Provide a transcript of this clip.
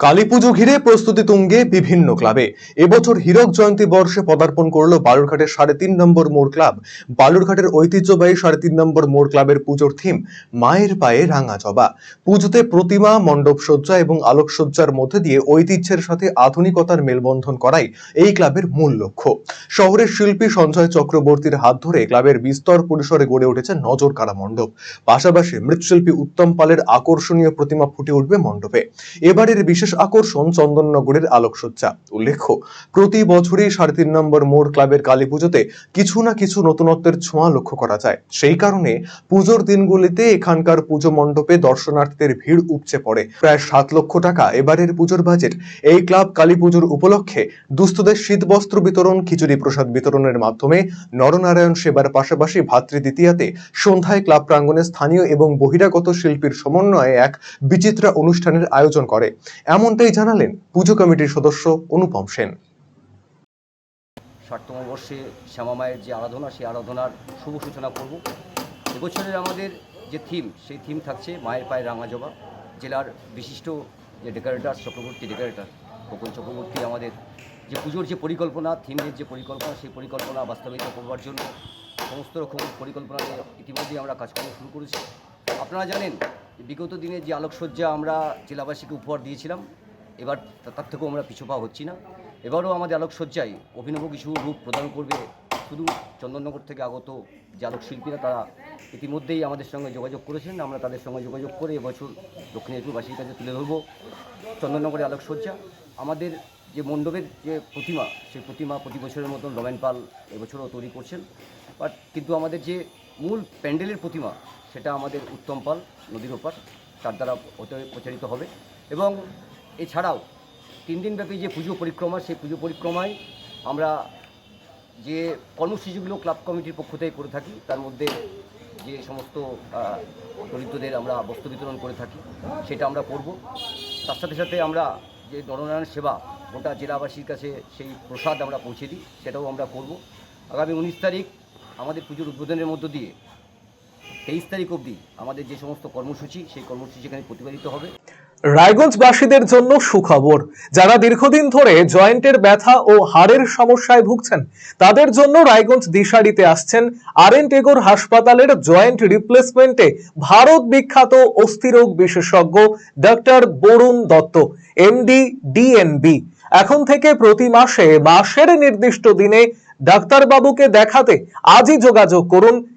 কালীপুজো ঘিরে প্রস্তুতি তুঙ্গে বিভিন্ন ক্লাবে। এবছর হীরক জয়ন্তী বর্ষে পদার্পণ করল বালুরঘাটের সাড়ে তিন নম্বর মোড় ক্লাব। বালুরঘাটের ঐতিহ্যবাহী সাড়ে তিন নম্বর মোড় ক্লাবের পুজোর থিম, মায়ের পায়ে রাঙা জবা পুজোতে প্রতিমা মণ্ডপসজ্জা এবং আলোকসজ্জার মধ্যে দিয়ে ঐতিহ্যের সাথে আধুনিকতার মেলবন্ধন করাই এই ক্লাবের মূল লক্ষ্য। শহরের শিল্পী সঞ্জয় চক্রবর্তীর হাত ধরে ক্লাবের বিস্তর পরিসরে গড়ে উঠেছে নজর কাড়া মণ্ডপ। পাশাপাশি মৃৎশিল্পী উত্তম পালের আকর্ষণীয় প্রতিমা ফুটে উঠবে মণ্ডপে। এবারের বিশেষ আকর্ষণ চন্দননগরের আলোকসজ্জা। উল্লেখ্য, প্রতি বছরই সাড়ে তিন নম্বর মোড় ক্লাবের কালী পুজোতে কিছু না কিছু নতুনত্বের ছোঁয়া লক্ষ্য করা যায়। সেই কারণে পুজোর দিনগুলিতে এখানকার পুজো মণ্ডপে দর্শনার্থীদের ভিড় উপচে পড়ে। প্রায় সাত লক্ষ টাকা এবারের পুজোর বাজেট। এই ক্লাব কালী পুজোর উপলক্ষে দুস্থদের শীতবস্ত্র বিতরণ, খিচুড়ি প্রসাদ বিতরণের মাধ্যমে নরনারায়ণ সেবার পাশাপাশি ভাতৃ দ্বিতীয়াতে সন্ধ্যায় ক্লাব প্রাঙ্গণে স্থানীয় এবং বহিরাগত শিল্পীর সমন্বয়ে এক বিচিত্রা অনুষ্ঠানের আয়োজন করে। এমনটাই জানালেন পুজো কমিটির সদস্য অনুপম সেন। ষাটতম বর্ষে শ্যামা মায়ের যে আরাধনা, সেই আরাধনার শুভ সূচনা করব। এবছরের আমাদের যে থিম, সেই থিম থাকছে মায়ের পায়ে রাঙা জবা। জেলার বিশিষ্ট যে ডেকোরেটার, চক্রবর্তী ডেকোরেটার খোকন চক্রবর্তী আমাদের যে পুজোর যে পরিকল্পনা, থিমের যে পরিকল্পনা, সেই পরিকল্পনা বাস্তবায়িত করবার জন্য সমস্ত রকম পরিকল্পনা নিয়ে ইতিমধ্যেই আমরা কাজকর্ম শুরু করেছি। আপনারা জানেন বিগত দিনে যে আলোকসজ্জা আমরা জেলাবাসীকে উপহার দিয়েছিলাম, এবার তার থেকেও আমরা পিছু পা হচ্ছি না। এবারও আমাদের আলোকসজ্জায় অভিনব কিছু রূপ প্রদান করবে শুধু চন্দননগর থেকে আগত যে আলোকশিল্পীরা, তারা ইতিমধ্যেই আমাদের সঙ্গে যোগাযোগ করেছেন। আমরা তাদের সঙ্গে যোগাযোগ করে এবছর দক্ষিণেশ্বরবাসীর কাছে তুলে ধরবো চন্দননগরের আলোকসজ্জা। আমাদের যে মণ্ডপের যে প্রতিমা, সেই প্রতিমা প্রতি বছরের মতন রমেন পাল এবছরও তৈরি করছেন। বাট কিন্তু আমাদের যে মূল প্যান্ডেলের প্রতিমা সেটা আমাদের উত্তম পাল নদীর ওপার, তার দ্বারা প্রচার- প্রচারিত হবে। এবং এছাড়াও তিন দিনব্যাপী যে পুজো পরিক্রমা, সেই পুজো পরিক্রমায় আমরা যে কর্মসূচিগুলো ক্লাব কমিটির পক্ষ থেকে করে থাকি, তার মধ্যে যে সমস্ত দরিদ্রদের আমরা বস্ত্র বিতরণ করে থাকি, সেটা আমরা করব। তার সাথে সাথে আমরা যে নরনারায়ণ সেবা, গোটা জেলাবাসীর কাছে সেই প্রসাদ আমরা পৌঁছে দিই, সেটাও আমরা করব। আগামী উনিশ তারিখ আমাদের পুজোর উদ্বোধনের মধ্য দিয়ে তেইশ তারিখ অবধি আমাদের যে সমস্ত কর্মসূচি, সেই কর্মসূচি এখানে প্রতিপাদিত হবে। রায়গঞ্জবাসীদের জন্য সুখবর, যারা দীর্ঘদিন ধরে জয়েন্টের ব্যথা ও হাড়ের সমস্যায় ভুগছেন, তাদের জন্য রায়গঞ্জ দিশারিতে আসছেন আর এন টেগোর হাসপাতালের জয়েন্ট রিপ্লেসমেন্টে ভারত বিখ্যাত অস্থিরোগ বিশেষজ্ঞ doctor Barun Dutta, MD, DNB. এখন থেকে প্রতি মাসে মাসের নির্দিষ্ট দিনে ডাক্তারবাবুকে দেখাতে আজই যোগাযোগ করুন